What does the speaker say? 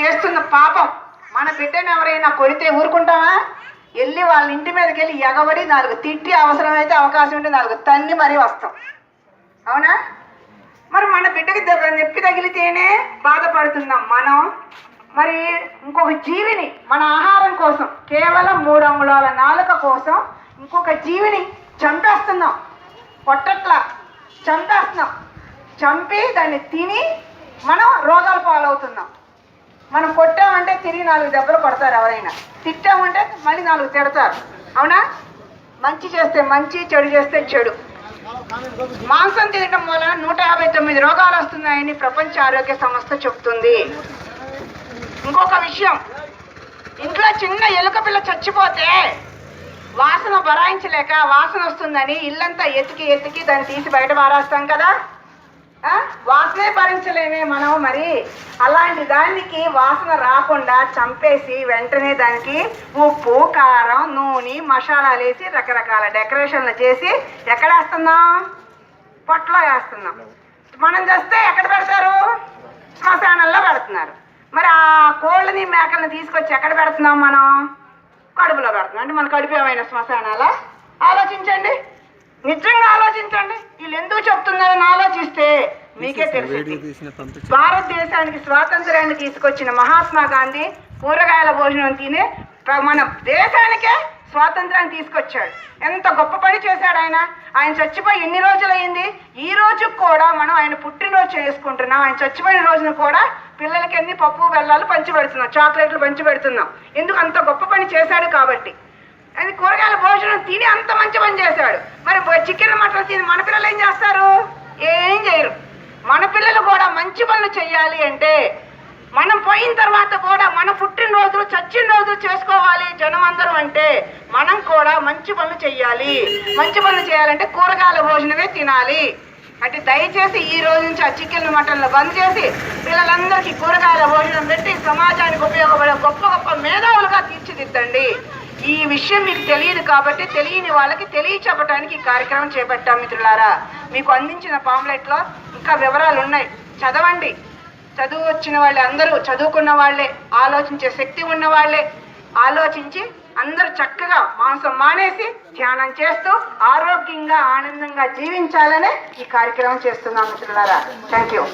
చేస్తున్న పాపం. మన బిడ్డను ఎవరైనా కొడితే ఊరుకుంటామా వెళ్ళి వాళ్ళ ఇంటి మీదకి వెళ్ళి ఎగబడి నాలుగు తిట్టి అవసరమైతే అవకాశం ఉంటే నాలుగు తన్ని మరీ వస్తాం. అవునా? మరి మన బిడ్డకి దెబ్బ నొప్పి తగిలితేనే బాధపడుతున్నాం మనం. మరి ఇంకొక జీవిని మన ఆహారం కోసం కేవలం మూడు అంగుళాల నాలుక కోసం ఇంకొక జీవిని చంపేస్తున్నాం. పొట్టట్లా చంపేస్తున్నాం. చంపి దాన్ని తిని మనం రోగాల పాలవుతున్నాం. మనం కొట్టామంటే తిరిగి నాలుగు దెబ్బలు కొడతారు ఎవరైనా. తిట్టామంటే మళ్ళీ నాలుగు తిడతారు. అవునా? మంచి చేస్తే మంచి చెడు చేస్తే చెడు. మాంసం తినడం వలన నూట యాభై తొమ్మిది రోగాలు వస్తున్నాయని ప్రపంచ ఆరోగ్య సంస్థ చెబుతుంది. ఇంకొక విషయం. ఇంట్లో చిన్న ఎలుక పిల్ల చచ్చిపోతే వాసన భరాయించలేక వాసన వస్తుందని ఇల్లంతా ఎతికి ఎతికి దాన్ని తీసి బయట పారేస్తాం కదా. వాసనే భరించలేమే మనం మరి. అలాంటి దానికి వాసన రాకుండా చంపేసి వెంటనే దానికి ఉప్పు కారం నూనె మసాలాలు వేసి రకరకాల డెకరేషన్లు చేసి ఎక్కడ వేస్తున్నాం? పొట్టలో వేస్తున్నాం. మనం చేస్తే ఎక్కడ పెడతారు? శ్మశానంలో పెడుతున్నారు. మరి ఆ కోళ్ళని మేకల్ని తీసుకొచ్చి ఎక్కడ పెడుతున్నాం మనం? కడుపులో పెడుతున్నాం. అంటే మన కడుపు ఏమైనా శ్మశానాలా? ఆలోచించండి. నిజంగా ఆలోచించండి. వీళ్ళు ఎందుకు చెప్తున్నారని ఆలోచిస్తే మీకే తెలుసు. భారతదేశానికి స్వాతంత్ర్యాన్ని తీసుకొచ్చిన మహాత్మా గాంధీ కూరగాయల భోజనం తినే మన దేశానికే స్వాతంత్రాన్ని తీసుకొచ్చాడు. ఎంత గొప్ప పని చేశాడు ఆయన. ఆయన చచ్చిపోయి ఎన్ని రోజులు అయింది ఈ రోజు కూడా మనం ఆయన పుట్టినరోజు చేసుకుంటున్నాం. ఆయన చచ్చిపోయిన రోజున కూడా పిల్లలకి ఎన్ని పప్పు బెల్లాలు పంచి పెడుతున్నాం చాక్లెట్లు పంచి పెడుతున్నాం ఎందుకు అంత గొప్ప పని చేశాడు కాబట్టి? అది కూరగాయల భోజనం తిని అంత మంచి పని చేశాడు. మరి చికెన్ మటన్ తిని మన పిల్లలు ఏం చేస్తారు? ఏం చేయరు. మన పిల్లలు కూడా మంచి పనులు చేయాలి అంటే మనం పోయిన తర్వాత కూడా మన పుట్టినరోజులు చచ్చిన రోజులు చేసుకోవాలి జనం అందరం అంటే మనం కూడా మంచి పనులు చేయాలి మంచి పనులు చేయాలంటే కూరగాయల భోజనమే తినాలి. అంటే దయచేసి ఈ రోజు నుంచి ఆ చికెన్ మటన్లు బంద్ చేసి పిల్లలందరికీ కూరగాయల భోజనం పెట్టి సమాజానికి ఉపయోగపడే గొప్ప గొప్ప మేధావులుగా తీర్చిదిద్దండి. ఈ విషయం మీకు తెలియదు కాబట్టి తెలియని వాళ్ళకి తెలియచెప్పడానికి ఈ కార్యక్రమం చేపట్టాం మిత్రులారా. మీకు అందించిన పాంప్లెట్లో ఇంకా వివరాలు ఉన్నాయి చదవండి. చదువు వచ్చిన వాళ్ళే అందరూ చదువుకున్న వాళ్ళే ఆలోచించే శక్తి ఉన్న వాళ్ళే ఆలోచించి అందరూ చక్కగా మాంసం మానేసి ధ్యానం చేస్తూ ఆరోగ్యంగా ఆనందంగా జీవించాలనే ఈ కార్యక్రమం చేస్తున్నాం మిత్రులారా. Thank you